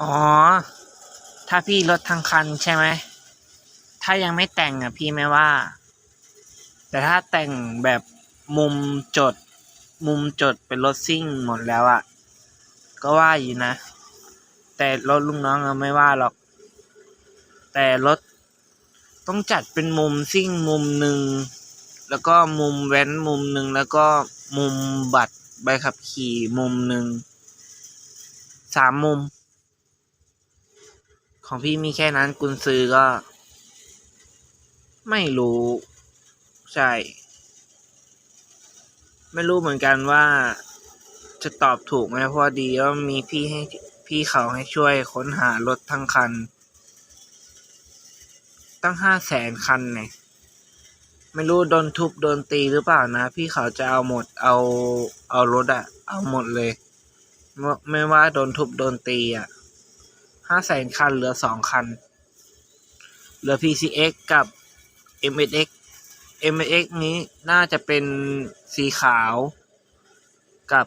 อ๋อ ถ้าพี่รถทั้งคันใช่ไหม ถ้ายังไม่แต่งอะพี่ไม่ว่า แต่ถ้าแต่งแบบมุมจด มุมจดเป็นรถซิ่งหมดแล้วอะ ก็ว่าอยู่นะ แต่รถลุงน้องอะไม่ว่าหรอก แต่รถต้องจัดเป็นมุมซิ่งมุมหนึ่ง แล้วก็มุมแว้นมุมหนึ่งแล้วก็มุมบัตรใบขับขี่มุมหนึ่งสามมุม ของพี่มีแค่นั้นกุญซือก็ ไม่รู้ ใช่ ไม่รู้เหมือนกันว่าจะตอบถูกไหมเพราะว่าดีว่ามีพี่ให้พี่เขาให้ช่วยค้นหารถทั้งคัน ตั้งห้าแสนคันเนี่ยไม่รู้โดนทุบโดนตีหรือเปล่านะ พี่เขาจะเอาหมดเอาเอารถอะเอาหมดเลย ไม่ว่าโดนทุบโดนตีอะ ห้าแสนคันเหลือสองคัน เหลือ PCX กับ MSX MSX นี้น่าจะเป็นสีขาวกับ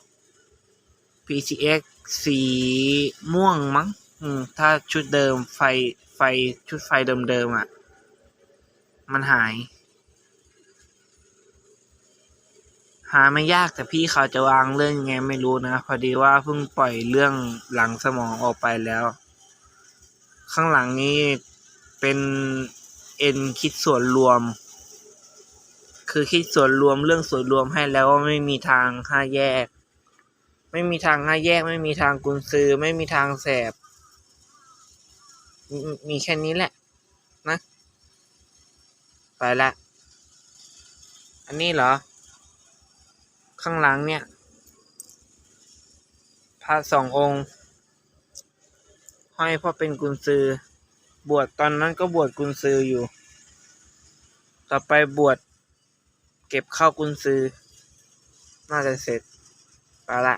PCX สีม่วงมั้ง อืม ถ้าชุดเดิมไฟไฟชุดไฟเดิมๆอะ มันหาย หาไม่ยากแต่พี่เขาจะวางเรื่องยังไงไม่รู้นะ พอดีว่าเพิ่งปล่อยเรื่องหลังสมองออกไปแล้ว ข้างหลังนี้เป็นเอ็นคิดส่วนรวม คือคิดส่วนรวมเรื่องส่วนรวมให้แล้วว่าไม่มีทางห้าแยก ไม่มีทางห้าแยก ไม่มีทางกุญซือ ไม่มีทางแสบมมีแค่นี้แหละ นะ ไปละ อันนี้เหรอ ข้างหลังเนี่ยพระสององค์ ห้พ่อเป็นกุญซือบวชตอนนั้นก็บวชกุญซืออยู่ ต่อไปบวชเก็บข้าวกุญซือ น่าจะเสร็จไปละ